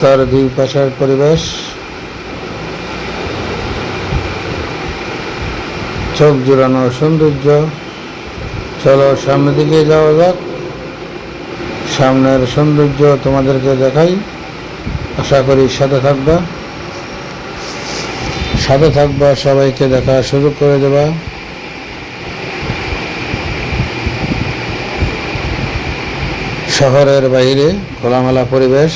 তার দুই পাশের পরিবেশ। চোখ জুড়ানো সৌন্দর্য। চলো সামনের দিকে যাওয়া যাক। সামনের সৌন্দর্য তোমাদেরকে দেখাই। আশা করি সাথে থাকবা। সাথে থাকবা, সবাইকে দেখা সুযোগ করে দেবা। শহরের বাইরে খোলামেলা পরিবেশ।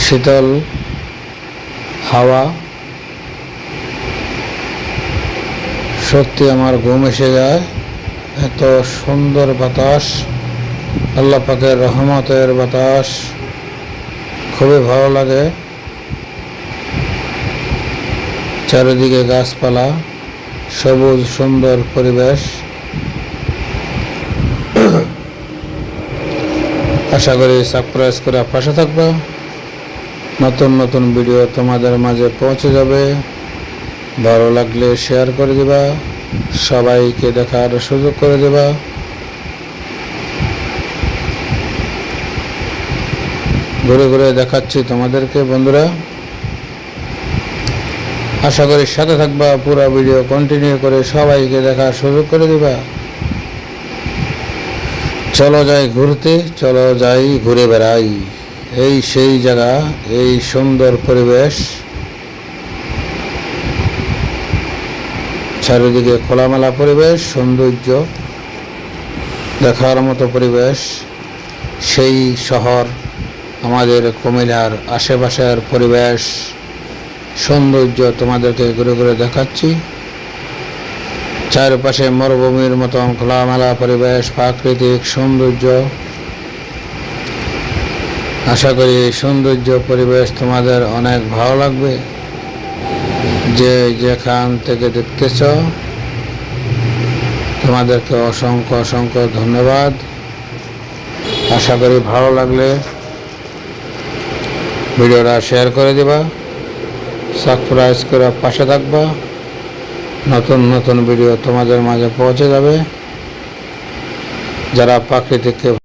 শীতল, হাওয়া। সত্যি আমার ঘুম এসে যায়। এত সুন্দর বাতাস। আল্লাহ পাকের রহমতের বাতাস। খুবই ভালো লাগে। চারিদিকে গাছপালা, সবুজ সুন্দর পরিবেশ। আশা করি সাবস্ক্রাইব করে পাশে থাকবা। নতুন নতুন ভিডিও তোমাদের মাঝে পৌঁছে যাবে। ভালো লাগলে শেয়ার করে দিবা, সবাইকে দেখার সুযোগ করে দেবা। ঘুরে ঘুরে দেখাচ্ছি তোমাদেরকে বন্ধুরা। আশা করি সাথে থাকবা, পুরো ভিডিও কন্টিনিউ করে সবাইকে দেখার সুযোগ করে দিবা। চলো যাই ঘুরতে, চলো যাই ঘুরে বেড়াই। এই সেই জায়গা, এই সুন্দর পরিবেশ। চারিদিকে খোলামেলা পরিবেশ, সৌন্দর্য দেখার মতো পরিবেশ। সেই শহর, আমাদের কুমিল্লার আশেপাশের পরিবেশ। সৌন্দর্য তোমাদেরকে ঘুরে ঘুরে দেখাচ্ছি। চারপাশে মরুভূমির মতন খোলামেলা পরিবেশ, প্রাকৃতিক সৌন্দর্য। আশা করি সৌন্দর্য পরিবেশ তোমাদের অনেক ভালো লাগবে। যে যেখান থেকে দেখতেছ, তোমাদেরকে অসংখ্য অসংখ্য ধন্যবাদ। আশা করি ভালো লাগলে ভিডিওটা শেয়ার করে দিবা, সাবস্ক্রাইব করে পাশে থাকবা। নতুন নতুন ভিডিও তোমাদের মাঝে পৌঁছে যাবে। যারা প্রাকৃতিককে